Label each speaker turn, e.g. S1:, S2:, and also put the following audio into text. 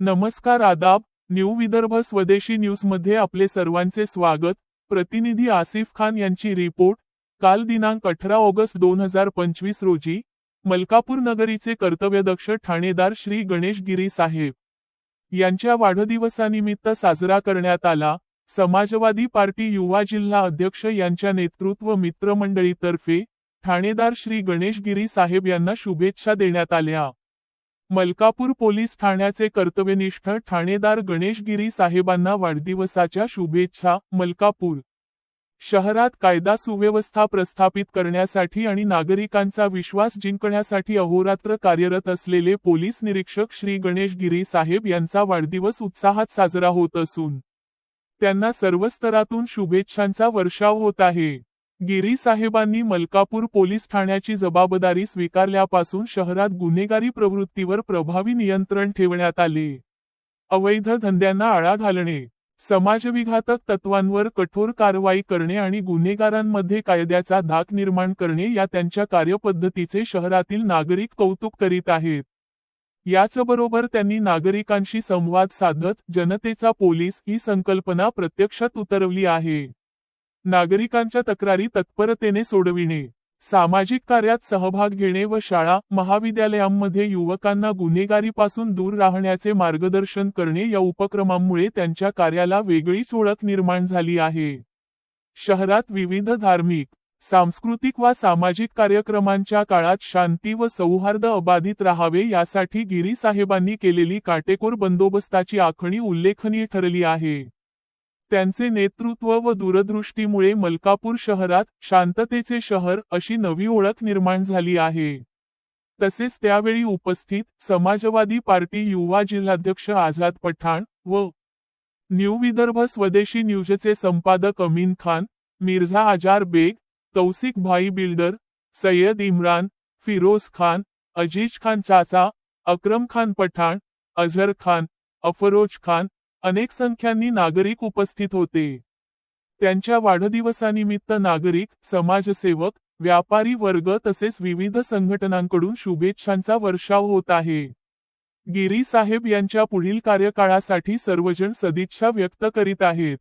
S1: नमस्कार आदाब न्यू विदर्भ स्वदेशी न्यूजमध्ये आपले सर्वांचे स्वागत. प्रतिनिधी आसिफ खान यांची रिपोर्ट काल दिनांक अठरा ऑगस्ट दोन हजार पंचवीस रोजी मलकापूर नगरीचे कर्तव्यदक्ष ठाणेदार श्री गणेश गिरी साहेब यांच्या वाढदिवसानिमित्त साजरा करण्यात आला. समाजवादी पार्टी युवा जिल्हा अध्यक्ष यांच्या नेतृत्व मित्रमंडळीतर्फे ठाणेदार श्री गणेश गिरी साहेब यांना शुभेच्छा देण्यात आल्या. मलकापूर पोलीस ठाण्याचे कर्तव्यनिष्ठ ठाणेदार गणेश गिरी साहेबांना वाढदिवसाच्या शुभेच्छा मलकापूर. शहरात कायदा सुव्यवस्था प्रस्थापित करण्यासाठी आणि नागरिकांचा विश्वास जिंकण्यासाठी अहोरात्र कार्यरत असलेले पोलीस निरीक्षक श्री गणेश गिरी साहेब यांचा वाढदिवस उत्साहात साजरा होत असून त्यांना सर्व स्तरातून शुभेच्छांचा वर्षाव होत आहे. गिरी साहेबांनी मलकापूर पोलीस ठाण्याची जबाबदारी स्वीकारल्यापासून शहरात गुन्हेगारी प्रवृत्तीवर प्रभावी नियंत्रण ठेवण्यात आले. अवैध धंद्यांना आळा घालणे समाजविघातक तत्वांवर कठोर कारवाई करणे आणि गुन्हेगारांमध्ये कायद्याचा धाक निर्माण करणे या त्यांच्या कार्यपद्धतीचे शहरातील नागरिक कौतुक करीत आहेत. याचबरोबर त्यांनी नागरिकांशी संवाद साधत जनतेचा पोलीस ही संकल्पना प्रत्यक्षात उतरवली आहे. नागरिकांच्या तक्रारी तत्परतेने सोडविणे सामाजिक कार्यात सहभाग घेणे व शाळा महाविद्यालयांमध्ये युवकांना गुन्हेगारीपासून दूर राहण्याचे मार्गदर्शन करणे या उपक्रमांमुळे त्यांच्या कार्याला वेगळीच ओळख निर्माण झाली आहे. शहरात विविध धार्मिक सांस्कृतिक वा सामाजिक कार्यक्रमांच्या काळात शांती व सौहार्द अबाधित राहावे यासाठी गिरी साहेबांनी केलेली काटेकोर बंदोबस्ताची आखणी उल्लेखनीय ठरली आहे. त्यांचे नेतृत्व व दूरदृष्टीमुळे मलकापूर शहरात शांततेचे शहर अशी नवी ओळख निर्माण झाली आहे. तसेच त्यावेळी उपस्थित समाजवादी पार्टी युवा जिल्हाध्यक्ष आझाद पठाण व न्यू विदर्भ स्वदेशी न्यूजचे संपादक अमीन खान मिर्झा आजार बेग तौसिक भाई बिल्डर सय्यद इम्रान फिरोज खान अजीज खान चाचा अक्रम खान पठाण अझर खान अफरोज खान अनेक संख्यांनी नागरिक उपस्थित होते. त्यांच्या वाढदिवसानिमित्त नागरिक समाजसेवक व्यापारी वर्ग तसेच विविध संघटनांकडून शुभेच्छांचा वर्षाव होत आहे. गिरी साहेब यांच्या पुढील कार्यकाळासाठी सर्वजण सदिच्छा व्यक्त करीत आहेत.